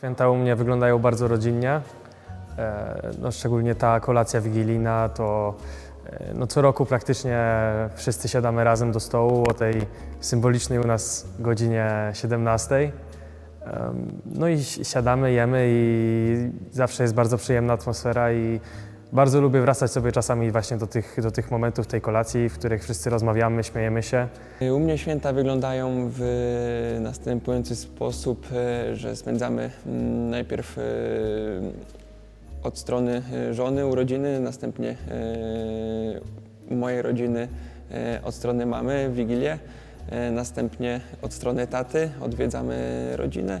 Święta u mnie wyglądają bardzo rodzinnie. E, No, szczególnie ta kolacja wigilijna to e, no, co roku praktycznie wszyscy siadamy razem do stołu o tej symbolicznej u nas godzinie 17. Em, No i si- siadamy, jemy i zawsze jest bardzo przyjemna atmosfera i bardzo lubię wracać sobie czasami właśnie do tych, do tych momentów tej kolacji, w których wszyscy rozmawiamy, śmiejemy się. U mnie święta wyglądają w następujący sposób, e, że spędzamy mm, najpierw e, od strony e, żony urodziny, następnie mojej rodziny od strony mamy Wigilię, e, następnie od strony taty odwiedzamy rodzinę.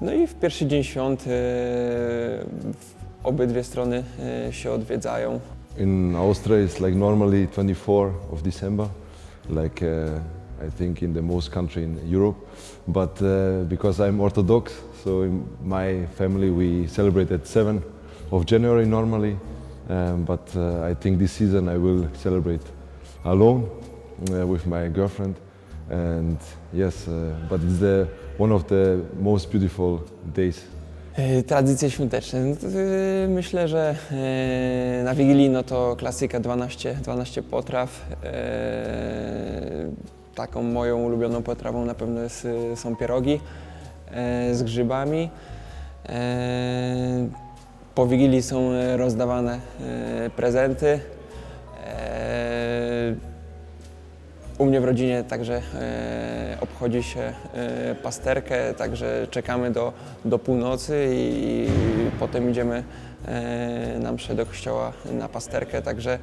No i w pierwszy dzień świąt w- obydwie strony e, się odwiedzają. In Austria, it's like normally 24 of December, like uh, I think in the most country in Europe. But uh, because I'm Orthodox, so in my family we celebrate at 7 of January normally. Um, but uh, I think this season I will celebrate alone uh, with my girlfriend. And yes, uh, but it's the one of the most beautiful days Tradycje świąteczne. No e, Myślę, że e, na Wigilii no to klasyka 12, 12 potraw. E, Taką moją ulubioną potrawą na pewno jest, e, są pierogi e, z grzybami. E, Po Wigilii są e, rozdawane e, prezenty. U mnie w rodzinie także e, obchodzi się e, pasterkę, także czekamy do, do północy i, potem idziemy e, na mszę do kościoła na pasterkę, także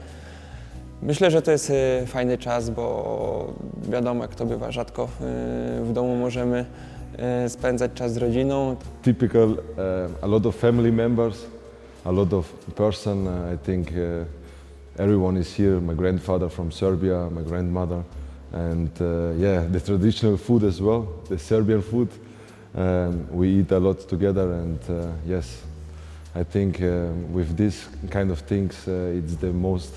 myślę, że to jest fajny czas, bo wiadomo jak to bywa, rzadko w domu możemy spędzać czas z rodziną, typical, uh, a lot of family members, a lot of person. I think uh, everyone is here. My grandfather from Serbia, my grandmother, and uh, yeah, the traditional food as well, the Serbian food. Um, we eat a lot together, and uh, yes, I think um, with this kind of things, uh, it's the most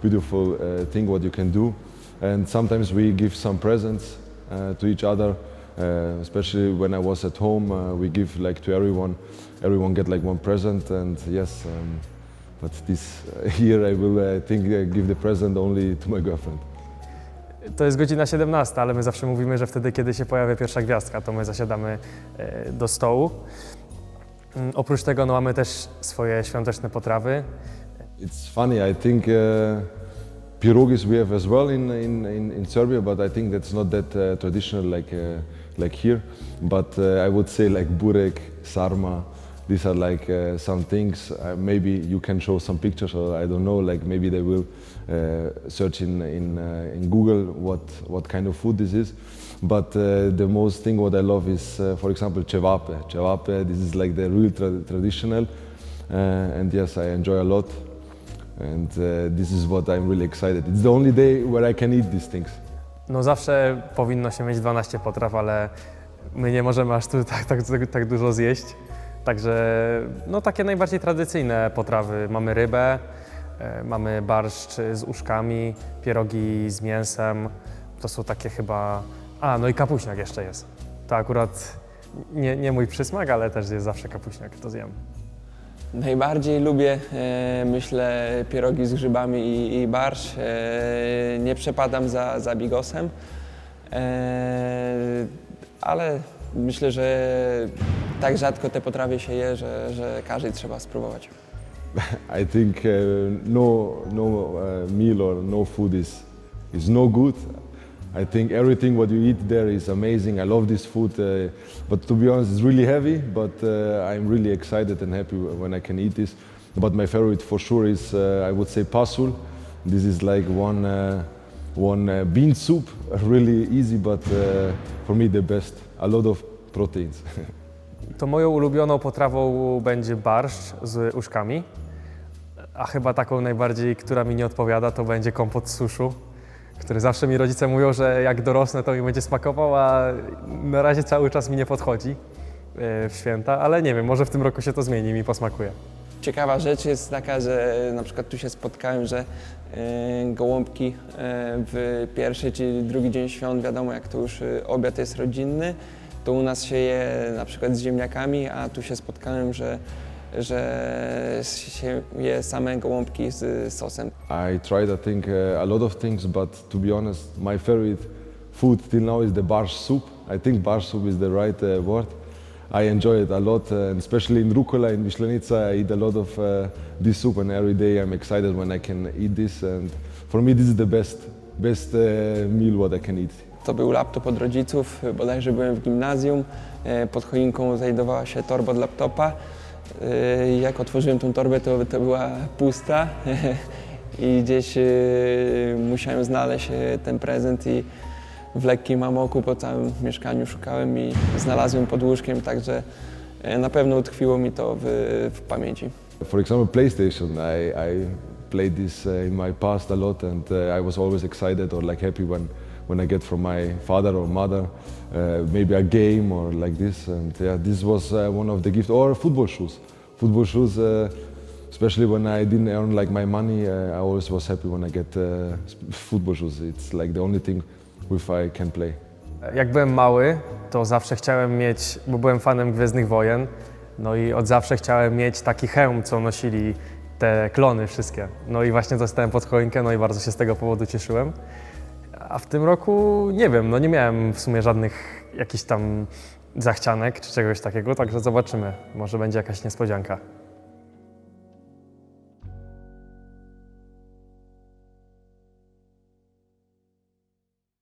beautiful thing what you can do. And sometimes we give some presents to each other. Uh, especially when I was at home, uh, we give like to everyone. Everyone get like one present, and yes. Um, but this year I will, I think, give the present only to my girlfriend. To jest godzina 17, ale my zawsze mówimy, że wtedy, kiedy się pojawia pierwsza gwiazdka, to my zasiadamy e, do stołu. Mm, Oprócz tego no, mamy też swoje świąteczne potrawy. It's funny. I think uh, pierogis we have as well in, in, in, in Serbia, but I think that's not that uh, traditional like uh, like here. But uh, I would say like burek, sarma. These are like uh, some things. Uh, maybe you can show some pictures, or I don't know. Like maybe they will uh, search in in, uh, in Google what what kind of food this is. But uh, the most thing what I love is, uh, for example, cevape. Cevape. This is like the real tra- traditional, and yes, I enjoy a lot and this is what I'm really excited. It's the only day where I can eat these things. No zawsze powinno się mieć 12 potraw, ale my nie możemy aż tu tak, tak, tak dużo zjeść. Także no takie najbardziej tradycyjne potrawy. Mamy rybę, e, mamy barszcz z uszkami, pierogi z mięsem. To są takie chyba... A, no i kapuśniak jeszcze jest. To akurat nie, nie mój przysmak, ale też jest zawsze kapuśniak, to zjem. Najbardziej lubię, e, myślę, pierogi z grzybami i, i barsz. E, nie przepadam za, za bigosem, e, ale myślę, że tak rzadko te potrawy się je, że, że każdej trzeba spróbować. I think uh, no, no uh, meal or no food is, is no good. I think everything what you eat there is amazing. I love this food, uh, but to be honest, it's really heavy. But uh, I'm really excited and happy when I can eat this. But my favorite for sure is, uh, I would say, pasul. This is like one, uh, one uh, bean soup, really easy, but uh, for me the best. A lot of proteins. To moją ulubioną potrawą będzie barszcz z uszkami, a chyba taką najbardziej, która mi nie odpowiada, to będzie kompot z suszu, który zawsze mi rodzice mówią, że jak dorosnę, to mi będzie smakował, a na razie cały czas mi nie podchodzi e, w święta, ale nie wiem, może w tym roku się to zmieni, mi posmakuje. Ciekawa rzecz jest taka, że na przykład tu się spotkałem, że e, gołąbki e, w pierwszy czy drugi dzień świąt, wiadomo jak to już e, obiad jest rodzinny, to u nas się je na przykład z ziemniakami, a tu się spotkałem, że, że się je same gołąbki z sosem. I tried, I think, uh, a lot of things, but to be honest, my favorite food till now is the barsh soup. I think barsh soup is the right uh, word. I enjoy it a lot, uh, and especially in Rucola in Vyšlenica, I eat a lot of uh, this soup, and every day I'm excited when I can eat this. And for me, this is the best, best meal what I can eat. To był laptop od rodziców, bodajże byłem w gimnazjum. E, Pod choinką znajdowała się torba od laptopa. E, Jak otworzyłem tą torbę, to, to była pusta i gdzieś e, musiałem znaleźć ten prezent i w lekkim amoku po całym mieszkaniu szukałem i znalazłem pod łóżkiem, także na pewno utkwiło mi to w, w pamięci. For example, PlayStation. I, I played this uh, in my past a lot, and uh, I was always excited or like happy when, when I get from my father or mother uh, maybe a game or like this. And yeah, this was one of the gifts. Or football shoes. Football shoes, especially when I didn't earn like my money, uh, I always was happy when I get uh, football shoes. It's like the only thing with I can play. Jak byłem mały, to zawsze chciałem mieć, bo byłem fanem Gwiezdnych Wojen, no i od zawsze chciałem mieć taki hełm, co nosili te klony wszystkie. No i właśnie dostałem pod choinkę, no i bardzo się z tego powodu cieszyłem. A w tym roku nie wiem, no nie miałem w sumie żadnych jakichś tam zachcianek czy czegoś takiego, także zobaczymy. Może będzie jakaś niespodzianka.